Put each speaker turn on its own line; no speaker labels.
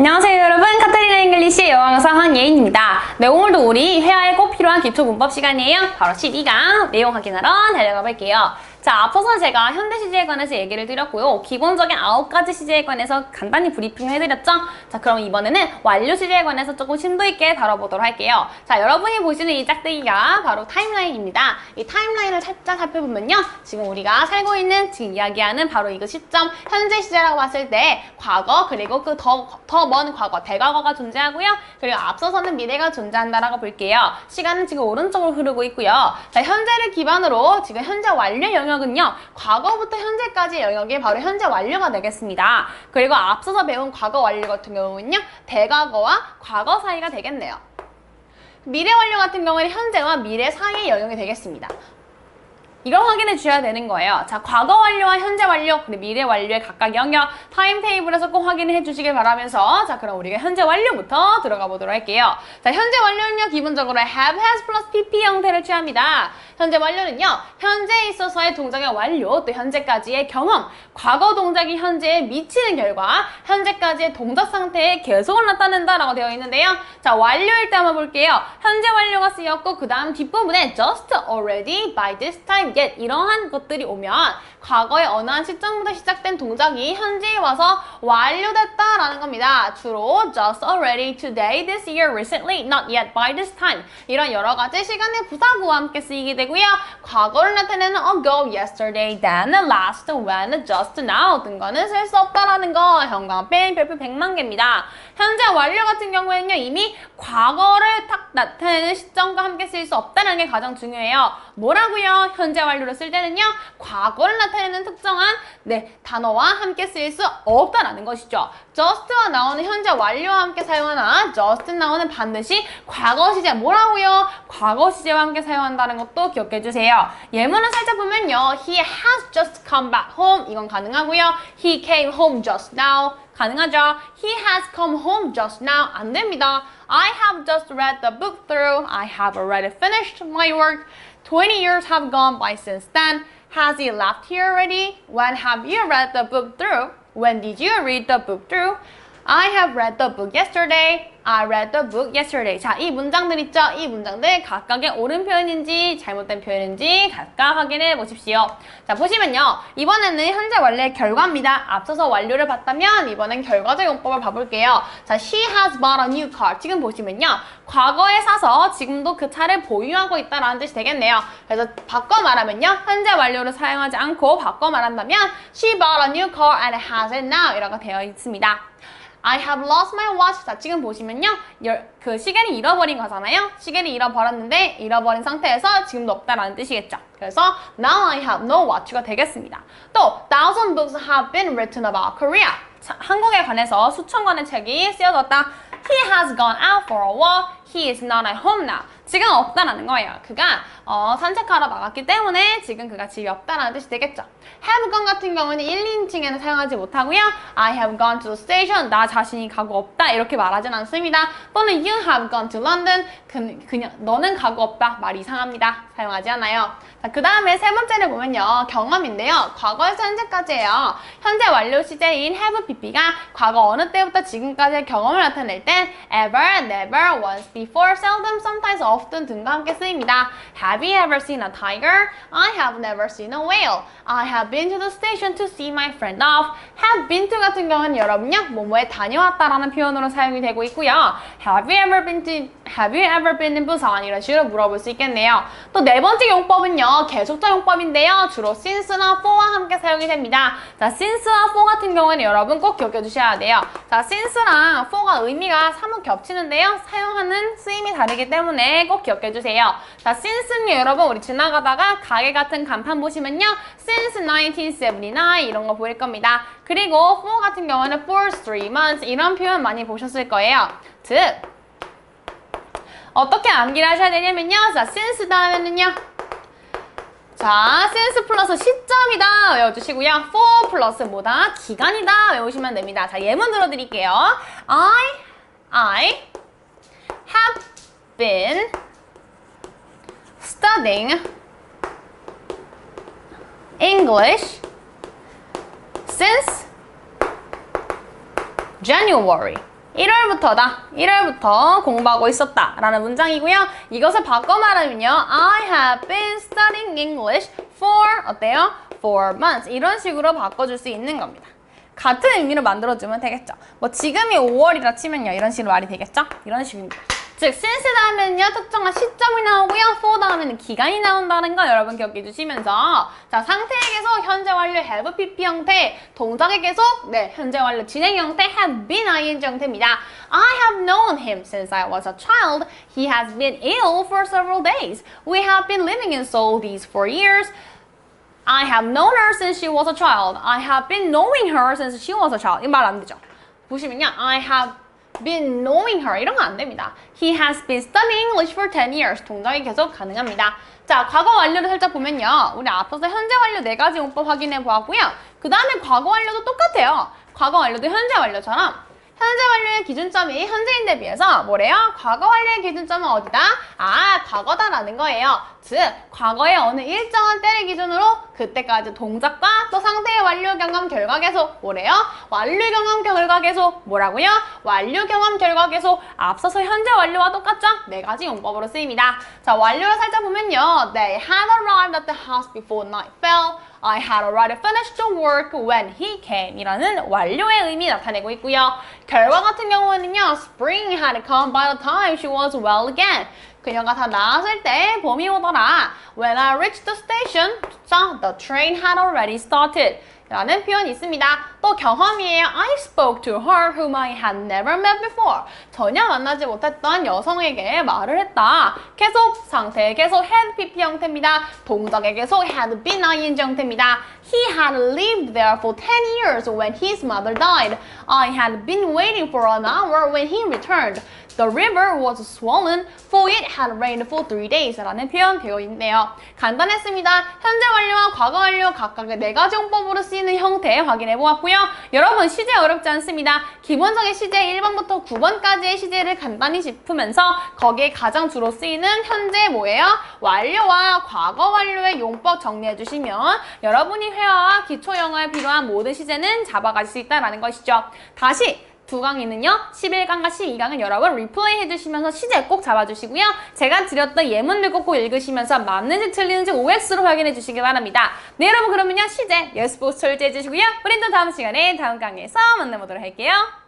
안녕하세요 여러분. 카타리나 잉글리시의 여왕사 황예인입니다. 네 오늘도 우리 회화에 꼭 필요한 기초 문법 시간이에요. 바로 12강 내용 확인하러 달려가 볼게요 자 앞서서 제가 현대 시제에 관해서 얘기를 드렸고요. 기본적인 아홉 가지 시제에 관해서 간단히 브리핑을 해드렸죠? 자 그럼 이번에는 완료 시제에 관해서 조금 심도 있게 다뤄보도록 할게요. 자 여러분이 보시는 이 짝대기가 바로 타임라인입니다. 이 타임라인을 살짝 살펴보면요. 지금 우리가 살고 있는 지금 이야기하는 바로 이거 시점 현재 시제라고 봤을 때 과거 그리고 그 더 더 먼 과거 대과거가 존재하고요. 그리고 앞서서는 미래가 존재한다라고 볼게요. 시간은 지금 오른쪽으로 흐르고 있고요. 자 현재를 기반으로 지금 현재 완료 영역 은요 과거부터 현재까지의 영역이 바로 현재 완료가 되겠습니다. 그리고 앞서서 배운 과거 완료 같은 경우는요 대과거와 과거 사이가 되겠네요. 미래 완료 같은 경우는 현재와 미래 사이의 영역이 되겠습니다 이걸 확인해 주셔야 되는 거예요. 자, 과거 완료와 현재 완료, 그리고 미래 완료의 각각 영역, 타임 테이블에서 꼭 확인을 해 주시길 바라면서 자, 그럼 우리가 현재 완료부터 들어가 보도록 할게요. 자, 현재 완료는요, 기본적으로 have, has 플러스 pp 형태를 취합니다. 현재 완료는요, 현재에 있어서의 동작의 완료, 또 현재까지의 경험, 과거 동작이 현재에 미치는 결과, 현재까지의 동작 상태에 계속을 나타낸다라고 되어 있는데요. 자, 완료일 때 한번 볼게요. 현재 완료가 쓰였고, 그 다음 뒷부분에 just, already, by this time, yet 이러한 것들이 오면 과거의 어느 한 시점부터 시작된 동작이 현재에 와서 완료됐다라는 겁니다. 주로 just already, today, this year, recently, not yet, by this time 이런 여러 가지 시간의 부사구와 함께 쓰이게 되고요. 과거를 나타내는 ago, yesterday, then, last, when, just now 등거는 쓸 수 없다라는 거 형광펜 별표 100만 개입니다. 현재 완료 같은 경우에는요 이미 과거를 딱 나타내는 시점과 함께 쓸 수 없다는 게 가장 중요해요. 뭐라고요? 현재 완료를 쓸 때는요 과거를 나타내는 특정한 네 단어와 함께 쓰일 수 없다라는 것이죠. just와 나오는 현재 완료와 함께 사용하나 just 나오는 반드시 과거 시제 뭐라고요? 과거 시제와 함께 사용한다는 것도 기억해 주세요. 예문을 살짝 보면요 he has just come back home 이건 가능하고요 he came home just now 가능하죠. He has come home just now. 안 됩니다. I have just read the book through. I have already finished my work. 20 years have gone by since then. Has he left here already? When have you read the book through? When did you read the book through? I have read the book yesterday. I read the book yesterday. 자, 이 문장들 있죠? 이 문장들 각각의 옳은 표현인지 잘못된 표현인지 각각 확인해 보십시오. 자, 보시면요. 이번에는 현재 완료의 결과입니다. 앞서서 완료를 봤다면 이번엔 결과적 용법을 봐볼게요. 자, she has bought a new car. 지금 보시면요. 과거에 사서 지금도 그 차를 보유하고 있다라는 뜻이 되겠네요. 그래서 바꿔 말하면요. 현재 완료를 사용하지 않고 바꿔 말한다면 she bought a new car and has it now 이라고 되어 있습니다. I have lost my watch. 자, 지금 보시면요. 열, 그 시계를 잃어버린 거잖아요. 시계를 잃어버렸는데 잃어버린 상태에서 지금도 없다라는 뜻이겠죠. 그래서 now I have no watch가 되겠습니다. 또 thousand books have been written about Korea. 자, 한국에 관해서 수천 권의 책이 쓰여졌다. He has gone out for a walk. He is not at home now. 지금 없다라는 거예요. 그가 어, 산책하러 나갔기 때문에 지금 그가 집에 없다라는 뜻이 되겠죠. have gone 같은 경우는 1, 2인칭에는 사용하지 못하고요. I have gone to the station. 나 자신이 가고 없다. 이렇게 말하진 않습니다. 또는 you have gone to London. 그, 그냥 너는 가고 없다. 말 이상합니다. 사용하지 않아요. 자, 그 다음에 세 번째를 보면요. 경험인데요. 과거에서 현재까지예요. 현재 완료 시제인 have pp가 과거 어느 때부터 지금까지의 경험을 나타낼 땐 ever, never, once, before, seldom, sometimes, often 등과 함께 쓰입니다. Have you ever seen a tiger? I have never seen a whale. I have been to the station to see my friend off. have been to 같은 경우는 여러분요. 뭐뭐에 다녀왔다라는 표현으로 사용이 되고 있고요. Have you ever been to Have you ever been in Busan? 이런 식으로 물어볼 수 있겠네요. 또 네 번째 용법은요. 계속적 용법인데요. 주로 since나 for와 함께 사용이 됩니다. 자, since와 for 같은 경우는 여러분 꼭 기억해 주셔야 돼요. 자, since랑 for가 의미가 사뭇 겹치는데요. 사용하는 쓰임이 다르기 때문에 꼭 기억해 주세요. 자, since는 여러분 우리 지나가다가 가게 같은 간판 보시면요. since 1979 이런 거 보일 겁니다. 그리고 for 같은 경우는 for three months 이런 표현 많이 보셨을 거예요. 즉 어떻게 암기를 하셔야 되냐면요. 자, since 다음에는요. 자, since 플러스 시점이다 외워주시고요. for 플러스 뭐다? 기간이다 외우시면 됩니다. 자, 예문 들어드릴게요. I, I have been studying English since January. 1월부터다. 1월부터 공부하고 있었다. 라는 문장이고요. 이것을 바꿔 말하면요. I have been studying English for 어때요? For months. 이런 식으로 바꿔줄 수 있는 겁니다. 같은 의미로 만들어주면 되겠죠. 뭐 지금이 5월이라 치면요. 이런 식으로 말이 되겠죠? 이런 식입니다. 즉, since 다음에는요. 특정한 시점이 나오고요. 다음에는 기간이 나온다는 거 여러분 기억해 주시면서 자, 상태의 계속, 현재 완료 have pp 형태, 동작의 계속, 네, 현재 완료 진행 형태 have been ing 형태입니다. I have known him since I was a child. He has been ill for several days. We have been living in Seoul these four years. I have known her since she was a child. I have been knowing her since she was a child. 이 말 안 되죠. 보시면요. I have been knowing her. 이런 거 안 됩니다. He has been studying English for 10 years. 동작이 계속 가능합니다. 자, 과거 완료를 살짝 보면요. 우리 앞서서 현재 완료 네 가지 문법 확인해 보았고요. 그 다음에 과거 완료도 똑같아요. 과거 완료도 현재 완료처럼 현재 완료의 기준점이 현재인데 비해서 뭐래요? 과거 완료의 기준점은 어디다? 아, 과거다라는 거예요. 즉, 과거의 어느 일정한 때를 기준으로 그때까지 동작과 또 상태의 완료 경험 결과 계속 뭐래요? 완료 경험 결과 계속 뭐라고요? 완료 경험 결과 계속 앞서서 현재 완료와 똑같죠? 네 가지 용법으로 쓰입니다. 자, 완료를 살짝 보면요. They had arrived at the house before night fell. I had already finished the work when he came 이라는 완료의 의미 나타내고 있고요. 결과 같은 경우에는요. Spring had come by the time she was well again. 그녀가 다 나았을 때 봄이 오더라. When I reached the station, 자, the train had already started. 라는 표현이 있습니다. 또 경험이에요. I spoke to her whom I had never met before. 전혀 만나지 못했던 여성에게 말을 했다. 계속 상태 계속 had pp 형태입니다. 동작의 계속 had been ing 형태입니다. He had lived there for 10 years when his mother died. I had been waiting for an hour when he returned. The river was swollen for it had rained for three days 라는 표현 되어 있네요. 간단했습니다. 현재 완료와 과거 완료 각각의 네 가지 용법으로 쓰이는 형태 확인해 보았고요. 여러분 시제 어렵지 않습니다. 기본적인 시제 1번부터 9번까지의 시제를 간단히 짚으면서 거기에 가장 주로 쓰이는 현재 뭐예요? 완료와 과거 완료의 용법 정리해 주시면 여러분이 회화와 기초 영어에 필요한 모든 시제는 잡아갈 수 있다는 것이죠. 다시 두 강의는요. 11강과 12강은 여러분 리플레이 해주시면서 시제 꼭 잡아주시고요. 제가 드렸던 예문들 꼭 읽으시면서 맞는지 틀리는지 OX로 확인해 주시기 바랍니다. 네 여러분 그러면요. 시제 예스보스 철저해 주시고요. 우린 또 다음 시간에 다음 강의에서 만나보도록 할게요.